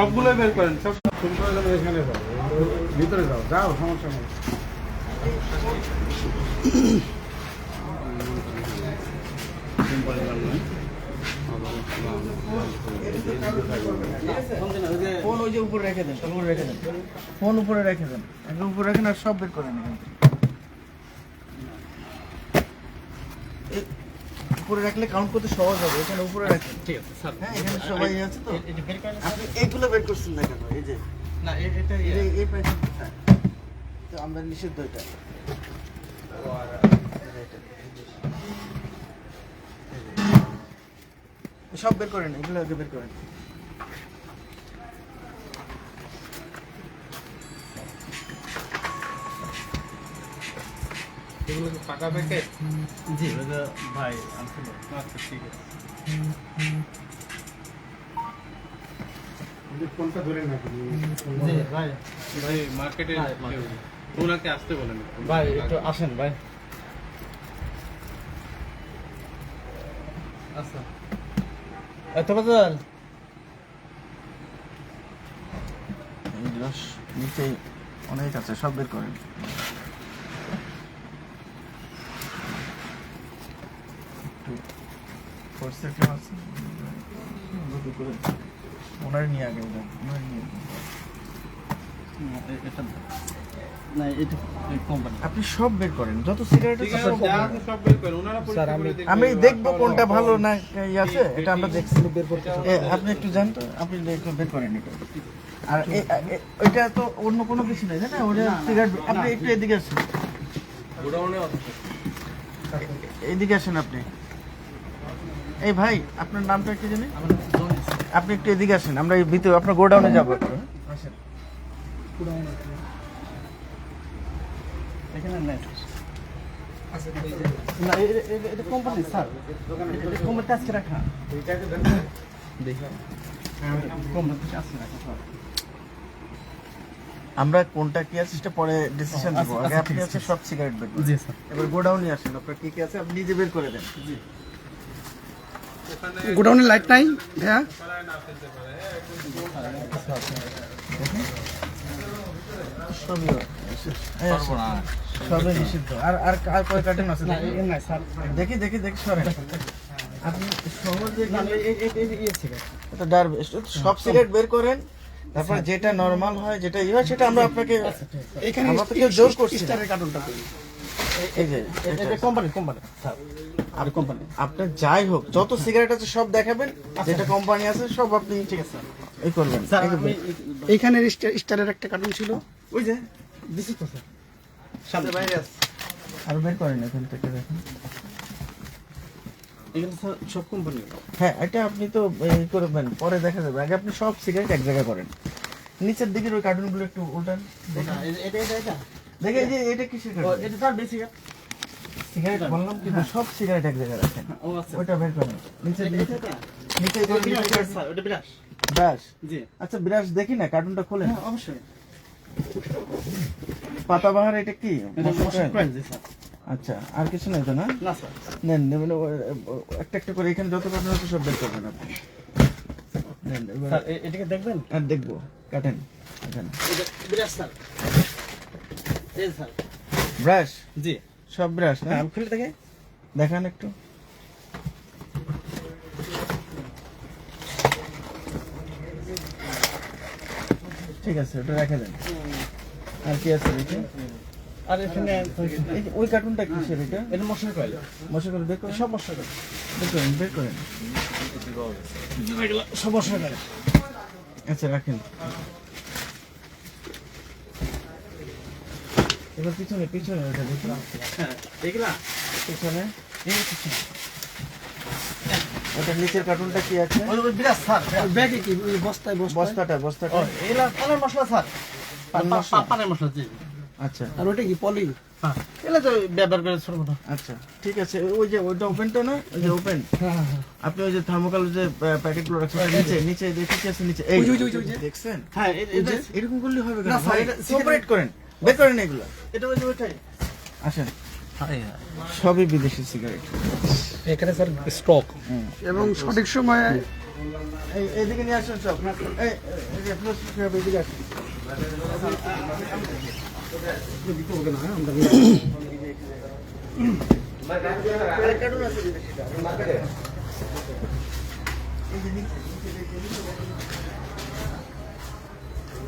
সবগুলোই বের করেন, সব তুমি করে যাবে এখানে যাও ভিতরে যাও যাও সমস্যা নেই ফোন ওই যে উপরে রেখে দেন উপরে রেখে দেন ফোন উপরে রেখে দেন উপরে রাখেন আর সব বের করেন এখান থেকে। উপরে রাখলে কাউন্ট করতে সহজ হবে এখানে উপরে রাখেন ঠিক আছে স্যার। হ্যাঁ এখানে সবাই আছে তো? এটা বের করেন আপনি এইগুলো বের করছেন না কেন? এই যে। না এটা এই ইয়ে। এই প্যাকেট তো আমরা নিষিদ্ধ এটা। সব বের করেন এগুলো আগে বের করেন। এগুলো কি পাকা প্যাকেট জি ওটা ভাই আনছিল। আচ্ছা ঠিক আছে। ধরে জি ভাই। ভাই মার্কেটে. ওনাকে আসতে বলেন ভাই একটু আসেন ভাই। আচ্ছা। এত বাজার। নিচে অনেক আছে সব বের করেন। ফোর্সে কেউ আছে করে। ওনার নিয়ে আগে ওনার নিয়ে এটা না। এটা কোম্পানি আপনি সব বের করেন যত সিগারেট আছে সব বের করেন। ওনারা আমি দেখব। কোনটা ভালো না ই আছে এটা আমরা দেখছি। বের করতে আপনি একটু জান তো আপনি একটু বের করেন এটা। আর এ- এ- তো অন্য কোনো কিছু নেই না? ওটা সিগারেট আপনি একটু এদিকে আসেন। গোডাউনে আছে। এইদিকে আসেন আপনি। এই ভাই আপনার নামটা কি জানি? আপনি একটু এদিকে আসেন আমরা এই ভিতরে আপনার গোডাউনে যাব একটু? এখানে নাই। না এ- এ- এটা কোম্পানি স্যার। কোম্পানিতে আজকে রাখা। কোম্পানিতে আজকে রাখা আমরা কোনটা কি আছে সেটা পরে ডিসিশন দেবো আগে আপনি আছে। সব সিগারেট বের। জি স্যার। এবার গোডাউনে আসেন আপনার কি কি আছে? আপনি নিজে বের করে দেন। গোডাউনে লাইট নাই হ্যাঁ নিষিদ্ধ আর আর আর কয় কার্টুন আছে? দেখি? দেখি দেখি দেখি সরেন। আপনি সহজে এটা ডারবেশ সব সিগারেট বের করেন। তারপর যেটা নর্মাল হয় যেটা ইয়ে হয় সেটা আমরা আপনাকে এখানে আমরা তো কেউ জোর করছি স্টারের কার্টুনটা। করি কোম্পানি কোম্পানি আর কোম্পানি আপনার যাই হোক যত সিগারেট আছে সব দেখাবেন যেটা কোম্পানি আছে সব আপনি ঠিক আছে এই করবেন এইখানে স্টারের একটা কার্টুন ছিল। ওই যে দিছি তো স্যার সামনে বাইরে আছে। আর বের করেন এখান থেকে দেখেন। সব কোম্পানি হ্যাঁ এটা আপনি তো এই করবেন পরে দেখা যাবে। আগে আপনি সব সিগারেট এক জায়গায় করেন। নিচের দিকের ওই কার্টুনগুলো একটু উল্টান এটা এটা এটা। দেখে যে এটা কিসের কার্টুন এটা স্যার বেশি সিগারেট বললাম কিন্তু সব সিগারেট এক জায়গায় রাখেন। ও আচ্ছা। বের করেন। নিচের দিকে নিচে স্যার ওটা বিরাট ব্রাশ? জি। আচ্ছা ব্রাশ দেখি না কার্টুনটা খোলেন। হ্যাঁ অবশ্যই। পাতাবাহার এটা কি? আচ্ছা আর কিছু নেই তো না? নেন নেবেন একটা একটা করে এখানে যত কার্টুন আছে সব বের করবেন আপনি। এটাকে দেখবেন? আর দেখব। কাটেন স্যার। এই স্যার। ব্রাশ জি। সব ব্রাশ না হ্যাঁ খুলে দেখে। দেখান একটু। ঠিক আছে ওটা রেখে দেন। আর কি আছে দেখি? আর এখানে ওই কার্টুনটা কিসের এটা? এটা মশলা কয়েল। মশা করে বের করেন। সব মশলা কয়েল। বের করেন বের করেন। সব মশলা কয়েল। আচ্ছা রাখেন। এবার পিছনে পিছনে ওটা দেখি। হ্যাঁ এগুলা পিছনে। এই কিছু ওটার নিচের কার্টুনটা কি আছে? বিরাট স্যার ব্যাগে কি? ওই বস্তায় বস্তাটা বস্তাটা। পানের মশলা স্যার মশলা? পানের মশলা জি। আচ্ছা। আর ওটা কি পলি? হ্যাঁ। তো ব্যবহার করে ছোট মোটো আচ্ছা ঠিক আছে। ওই যে ওইটা ওপেনটা না? ওই যে ওপেন হ্যাঁ হ্যাঁ আপনি ওই যে থার্মোকল যে প্যাকেটগুলো রাখছেন নিচে নিচে। দেখি কি আছে নিচে এই ওই ওই ওই দেখছেন? হ্যাঁ এটা এরকম করলে হবে না, স্যার, কোঅপারেট করেন। বের করেন এগুলো। এটা ওই ওইটাই আসেন। সবই বিদেশি সিগারেট এখানে স্যার স্টক এবং সঠিক সময়ে এই এইদিকে নিয়ে আসুন সব। এই এইদিকে আসুন। আমরা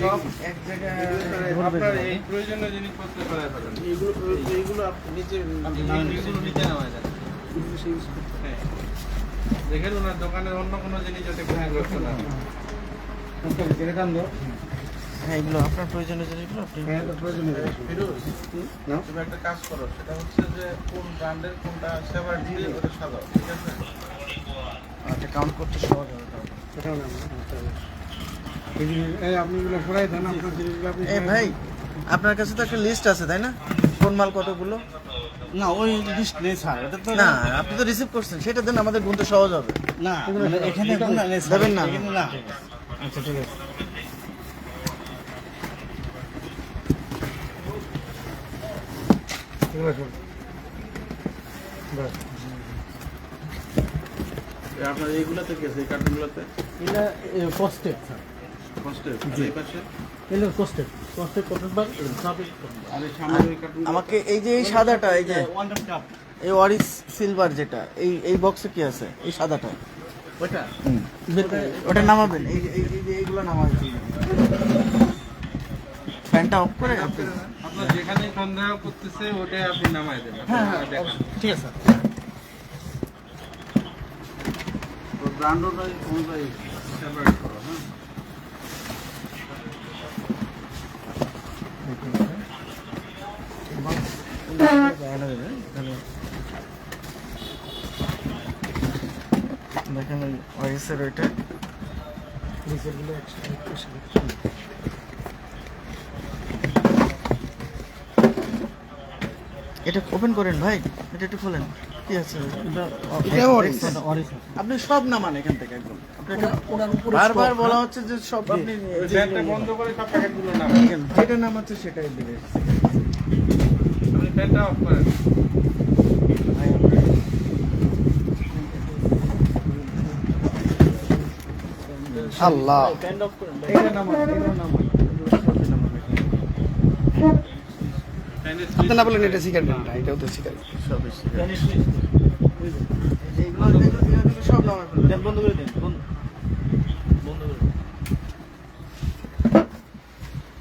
সব এক জায়গায় আপনার এই প্রয়োজনীয় জিনিসপত্র সরাই ফেলেন। এইগুলো এইগুলো আপনি নিচে এগুলো নিচে নামায় দেন। হ্যাঁ। দেখেন ওনার দোকানের অন্য কোনো জিনিস যাতে ক্ষতিগ্রস্ত না হয়। হ্যাঁ এগুলো আপনার প্রয়োজনীয় জিনিসগুলো আপনি হ্যাঁ প্রয়োজন নেই ফিরোজ, না? তুমি একটা কাজ করো সেটা হচ্ছে যে কোন ব্র্যান্ডের কোনটা সেবার দিয়ে ওটা সাজাও ঠিক আছে? আচ্ছা কাউন্ট করতে সহজ হবে সেটাও না। ভাই আপনার কাছে তো একটা লিস্ট আছে তাই না? কোন মাল কতগুলো? না ওই লিস্ট নেই স্যার এটা তো না আপনি তো রিসিভ করছেন সেটা দেন আমাদের গুনতে সহজ হবে। না মানে এখানে দেবেন না? আচ্ছা ঠিক আছে। ঠিক আছে বাস আপনার এইগুলোতে গেছে এই কার্টুনগুলোতে এটা কস্টেপ স্যার আমাকে এই যে এই সাদাটা এই যে ওয়ান টাইম কাপ এই অরিস সিলভার যেটা এই এই বক্সে কি আছে? এই সাদাটা। ওইটা? ওটা নামাবেন। এই যে- এই এই যে এইগুলো নামাবেন। ফ্যানটা অফ করে আপনি আপনার যেখানে সন্দেহ করতেছে ওটাই আপনি নামাই দেন হ্যাঁ হ্যাঁ ঠিক আছে। তো ব্র্যান্ড অনুযায়ী অনুযায়ী সেপারেট করো হ্যাঁ দেখেন ওই অরিসের ওইটা রিসেটগুলো একসাথে এটা ওপেন করেন ভাই এটা একটু খোলেন। কি আছে? আপনি সব নামান এখান থেকে একদম। আপনাকে বারবার বলা হচ্ছে যে সব আপনি বন্ধ করে সব প্যাকেটগুলো নামান। যেটা নাম হচ্ছে সেটাই দিবে। আপনি ফ্যানটা অফ করেন। আল্লাহ। এটা নামান এটা নামান। আপনি না বলেন এটা সিগারেট না, এটাও তো সিগারেট সব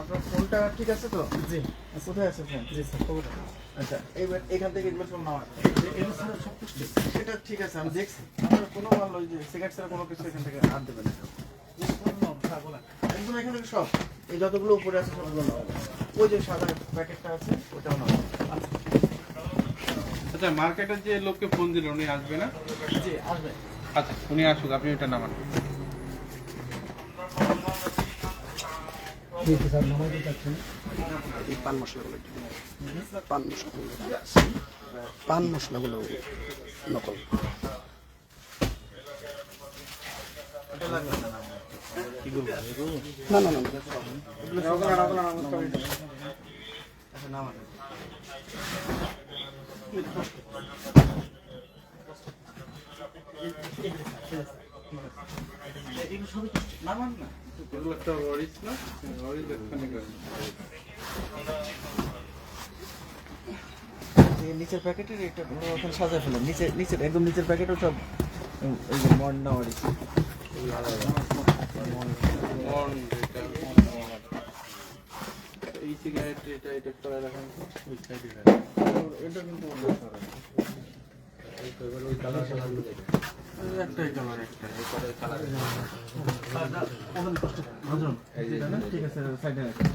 আপনার ফোনটা ঠিক আছে তো জি কোথায় আছে আচ্ছা এইবার এখান থেকে এটা সব কিছু সেটা ঠিক আছে আমি দেখছি কোনো ওই যে সিগারেট ছাড়া কোনো কিছু এখান থেকে হাত দেবেন না একদম এখান সব এই যতগুলো উপরে আছে সবগুলো নাও ওই যে সাদা প্যাকেটটা আছে ওটাও নাও। আচ্ছা মার্কেটের যে লোককে ফোন দিল উনি আসবে না? জি আসবে। আচ্ছা উনি আসুক আপনি ওটা নামান। পান মশলাগুলো পান মশলাগুলো পান মশলাগুলো নকল। লাগবে না একটা নিচের প্যাকেটের ওখানে সাজায় ফেলেন নিচে নিচের একদম নিচের প্যাকেটও সব যে মন্ডা মন এই সিগারেট এটা এটা রাখেন এটা কিন্তু অন্য ধরনের। কালার একটাই কালার ঠিক আছে সাইডে আপনার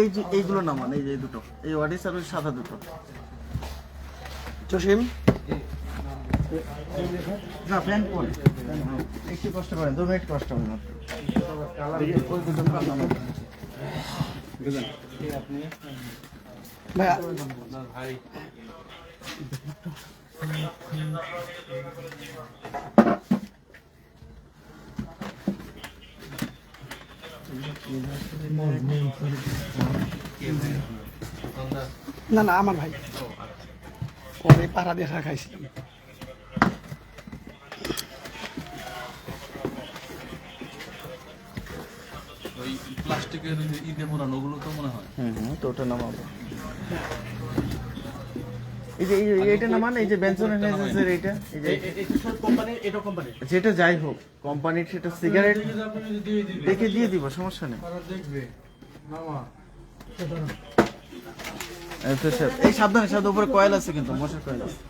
এই যে এইগুলো নামান এই যে দুটো এই ওয়ারিস আর ওই সাদা দুটো জসিম না প্যান্ট পরে একটু কষ্ট করেন দু মিনিট কষ্ট হবে মাত্র ভাই না না আমার ভাই। পরে পাড়া দেখা খাইছিলাম। ওই প্লাস্টিকের ইটে মোড়ানো ওগুলো তো মনে হয়। হুম তো ওটা নামাবো এই যে এইটা নামান এই যে বেনসন এর এইটা এই যে যেটা যাই হোক কোম্পানির সেটা সিগারেট দেখে দিয়ে দিব সমস্যা নেই। তারা দেখবে। এই সাবধানে সাবধানে উপরে কয়েল আছে কিন্তু মশার কয়েল আছে।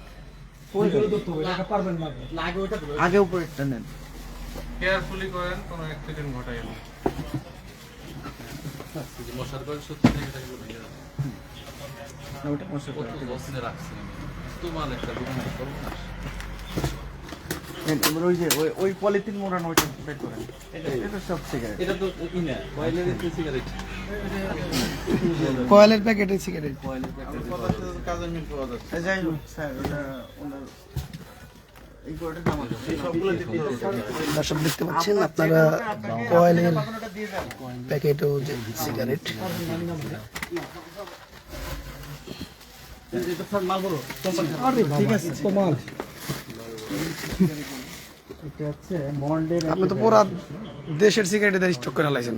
আগে উপরে একটা নেন। কেয়ারফুলি করেন কোনো অ্যাক্সিডেন্ট ঘটায় না। মশার কয়েল সত্যি না, ওটা কত বছরে রাখছি তোমার একটা দোকানে সর্বনাশ নেন, ওই যে ওই ওই পলিথিন মোড়ানো ওইটা করেন। এটা এটা সব সিগারেট এটা তো কয়েলের সিগারেট কয়েলের প্যাকেটে সিগারেট কয়েলের। কাজের মিল পাওয়া যাচ্ছে। যাই হোক স্যার ওটা ওনার এই গোটা নামান এই সবগুলো দিতে দর্শক দেখতে পাচ্ছেন আপনারা কয়েলের প্যাকেটও যে সিগারেট ঠিক আছে কমাল এটা হচ্ছে মন্ডের আপনি তো পুরা দেশের সিগারেট স্টক করে লাইছেন।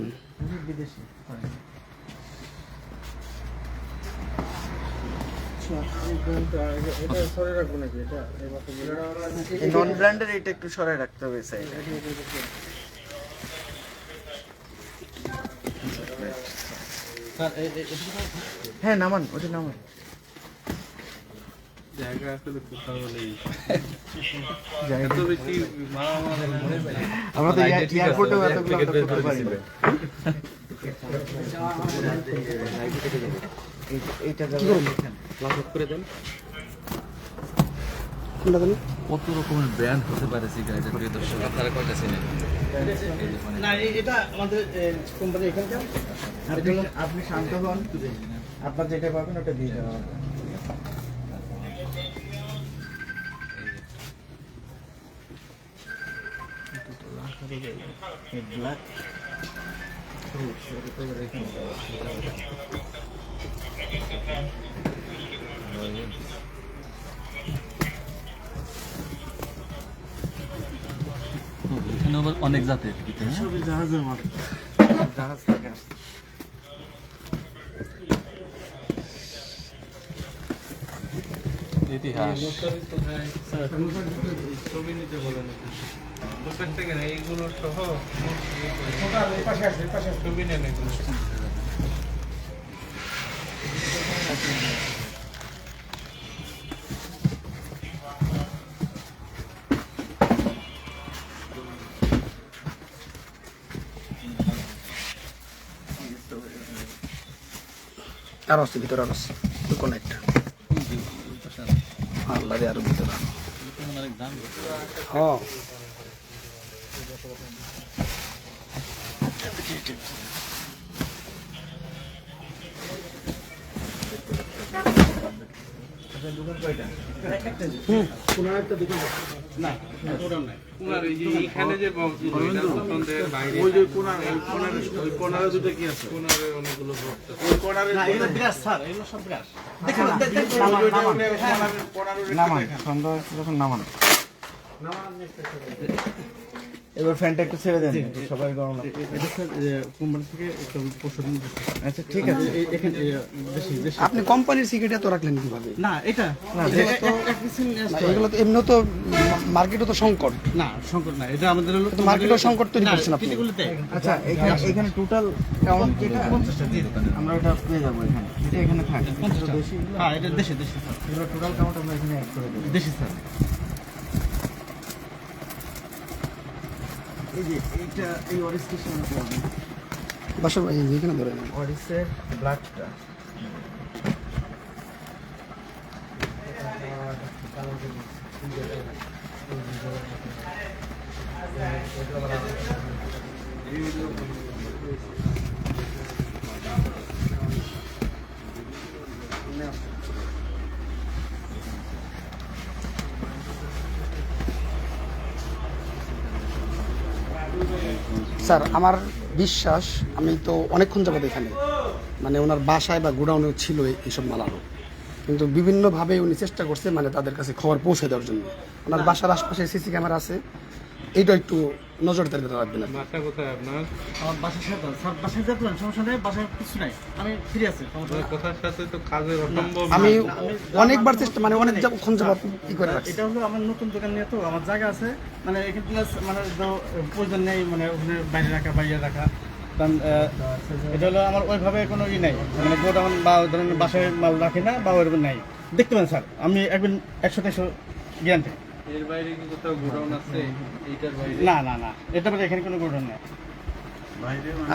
নন ব্র্যান্ডের এটা একটু সরাই রাখতে হবে হ্যাঁ নামান, ওটা নামান। জায়গা আসলে কোথাও নেই। এত বেশি আমরা তো এয়ারপোর্টে এতগুলো করতে পারি এইটা যাবে। এখানে। কত রকমের ব্র্যান্ড হতে পারে সিগারেটের প্রিয় দর্শক আপনারা কয়টা চেনেন? এই যে মানে আপনি আপনি শান্ত হন। আপনার যেটা পাবেন ওটা দিয়ে দেওয়া হবে। অনেক জাতের? জাহাজের জাহাজ থেকে ইতিহাস। ছবি নিতে বলেন। দোকান থেকে এইগুলো সহ ছবি নেন এগুলো আর আছে ভিতরে আর আছে কোন একটা আল্লাহ আরও ভিতরে। হ্যাঁ। নামান নামান এবার ফ্যানটা একটু ছেড়ে দেন। সবাই গরম এটা স্যার কোম্পানি থেকে একটা আচ্ছা ঠিক আছে। এখানে আপনি কোম্পানির সিগারেট এত রাখলেন কীভাবে? না এটা। এগুলো তো এমনি তো মার্কেটে তো সংকট। না সংকট না এটা আমাদের হলো তো মার্কেটেও সংকট তৈরি করছেন আপনি। আচ্ছা এখানে এখানে টোটাল কাউন্ট এটা আমরা এটা পেয়ে যাব এখানে। এটা এখানে থাকে। পঞ্চাশটা। দেশি হ্যাঁ এটা দেশি দেশি স্যার। এগুলো টোটাল কাউন্ট আমরা এখানে অ্যাড করে দেবো। দেশি স্যার। এই যে এইটা এই অরিস স্টেশনে পড়বে বাসা ভাই এখানে ধরে নেন অরিসের ব্লাডটা। স্যার, আমার বিশ্বাস, আমি তো অনেকক্ষণ যাবত এখানে। মানে ওনার বাসায় বা গোডাউনে ছিল এই- এইসব মাল কিন্তু বিভিন্নভাবে উনি চেষ্টা করছে মানে তাদের কাছে খবর পৌঁছে দেওয়ার জন্য। ওনার বাসার আশপাশে সিসি ক্যামেরা আছে। এইটা একটু নজরদারি রাখবেন। বাসা কোথায় আপনার? আমার বাসার সাথে স্যার বাসায় পারেন সমস্যা নেই বাসায় কিছু নাই। আমি ফ্রি আছি কথার সাথে তো কাজের অসম্ভব আমি অনেকবার চেষ্টা মানে অনেক ক্ষণ যাবত ই করে রাখছি এটা হলো আমার নতুন দোকান নিয়ে তো আমার জায়গা আছে। মানে এখানে plus মানে প্রয়োজন নেই মানে ওখানে বাইরে রাখা বাইরে রাখা। কারণ এটা হলো আমার ওইভাবে কোনো ই নাই। মানে গোডাউন বা ধরেন বাসায় মাল রাখি না বা ওইরকম নাই। দেখতে পারেন স্যার আমি একদিন একশো একশো গ্যারান্টি এর বাইরে কি কোথাও গোডাউন আছে? এইটার বাইরে? না না না। এটা বলে এখানে কোনো গোডাউন নেই।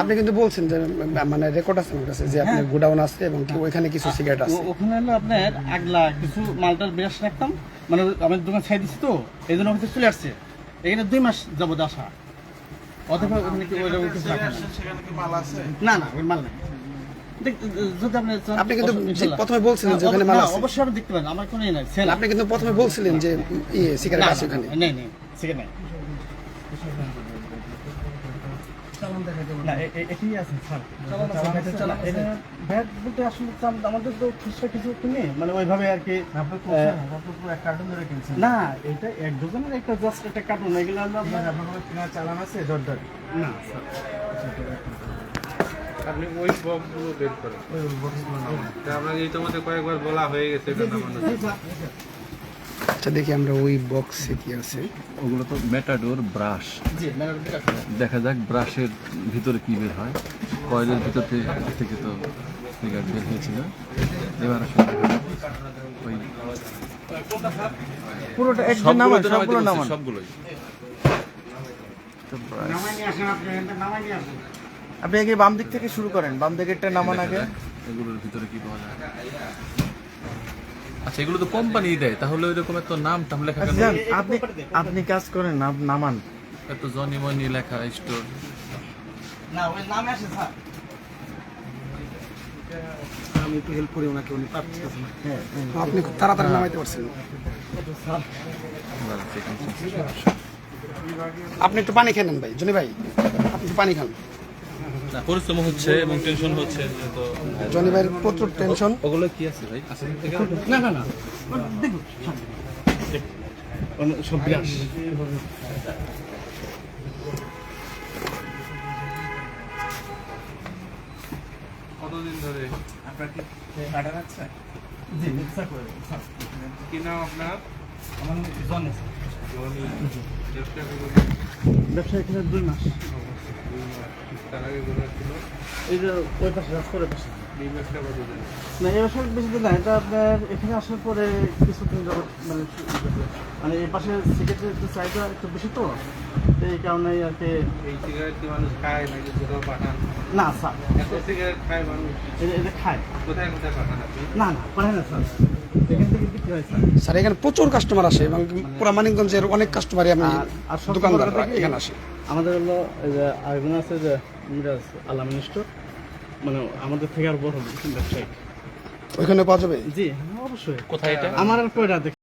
আপনি কিন্তু বলছেন যে মানে রেকর্ড আছে আমার কাছে যে আপনার গোডাউন আছে এবং কি ওইখানে কিছু সিগারেট আছে। ওখানে হলো আপনার আগলা কিছু মালটার বেশ রাখতাম। মানে আমি দোকান ছাই দিচ্ছি তো এই জন্য ওখানে চলে আসছে। এখানে দুই মাস যাবত আসা। অথবা ওখানে কি ওইরকম কিছু। না না ওই মাল নেই। আপনি কিন্তু প্রথমে বলছিলেন যে না, ওখানে মাল আছে। অবশ্যই আপনি দেখতে পারেন আমার কোনো ই নাই সেল আপনি কিন্তু প্রথমে বলছিলেন যে ইয়ে সিগারেট আছে ওখানে। নেই নেই সিগারেট নেই। না আসলে চাম- আমাদের তো খুচরা কিছু কিনে মানে ওইভাবে আর কি আপনি পুরো এক কার্টুন ধরে কিনছেন। না এটা এক ডজনের একটা জাস্ট একটা কার্টুন এগুলো চালান আছে জর্দার? না স্যার। আপনি ওই বক্সগুলো বের করেন। আপনাকে ইতিমধ্যে কয়েকবার বলা হয়ে গেছে এটা আচ্ছা দেখি আমরা ওই বক্সে কি আছে। ওগুলো তো মেটাডোর ব্রাশ দেখা যাক ব্রাশের ভিতরে কি বের হয়। কয়েলের ভিতর থেকে তো সিগারেট বের হয়েছিল। এবার আসলে ওই পুরোটা সবগুলো তো সবগুলোই। তো ব্রাশ। আপনি আগে বাম দিক থেকে শুরু করেন বাম দিকেরটা নামান আগে। এগুলোর ভিতরে কি পাওয়া যায়? আচ্ছা এগুলো তো কোম্পানি দেয় তাহলে ওই রকম একটা নাম টাম লেখা আচ্ছা কেন? আপনি আপনি কাজ করেন নামান। এত জনি মনি লেখা স্টোর। না ওই নামে আসে স্যার। আমি একটু হেল্প করি ওনাকে উনি পারছেন আপনি খুব তাড়াতাড়ি নামাইতে পারছেন আপনি একটু পানি খেয়ে নেন ভাই জনি ভাই আপনি একটু পানি খান। না পরিশ্রম হচ্ছে এবং টেনশন হচ্ছে তো জনি ভাইয়ের প্রচুর টেনশন ওগুলো কি আছে ভাই? আছে থেকে না না না। দেখুন সব বিরাট কতদিন ধরে আপনার কি কাটার আছে? জি ইচ্ছা করে কি নাম আপনার? আমার জনে। জনি ব্যবসা করুন ব্যবসা এখানে দুই মাস। তার আগে কোথায় ছিল। এই যে ওই পাশে না এই বেশি দিন না এটা আপনার এখানে আসার পরে কিছুদিন যাবত মানে মানে এই পাশে সিগারেটের একটু চাহিদা একটু বেশি তো এই কারণে আর কি এই সিগারেট কি মানুষ খায় নাকি কোথাও পাঠান? না স্যার। এত সিগারেট খায় মানুষ। এটা খায়। কোথায় কোথায় পাঠান আপনি? না না না স্যার। স্যার এখানে প্রচুর কাস্টমার আসে এবং পুরো মানিকগঞ্জের অনেক কাস্টমারই আমি দোকানদার? এখানে আসে। আমাদের হলো এই যে আরেকজন আছে যে মিরাজ আলামিন স্টোর মানে আমাদের থেকে আর বড় ব্যবসায়িক ওইখানে পাওয়া যাবে? জি হ্যাঁ, অবশ্যই। কোথায় এটা? আমার আর কয়টা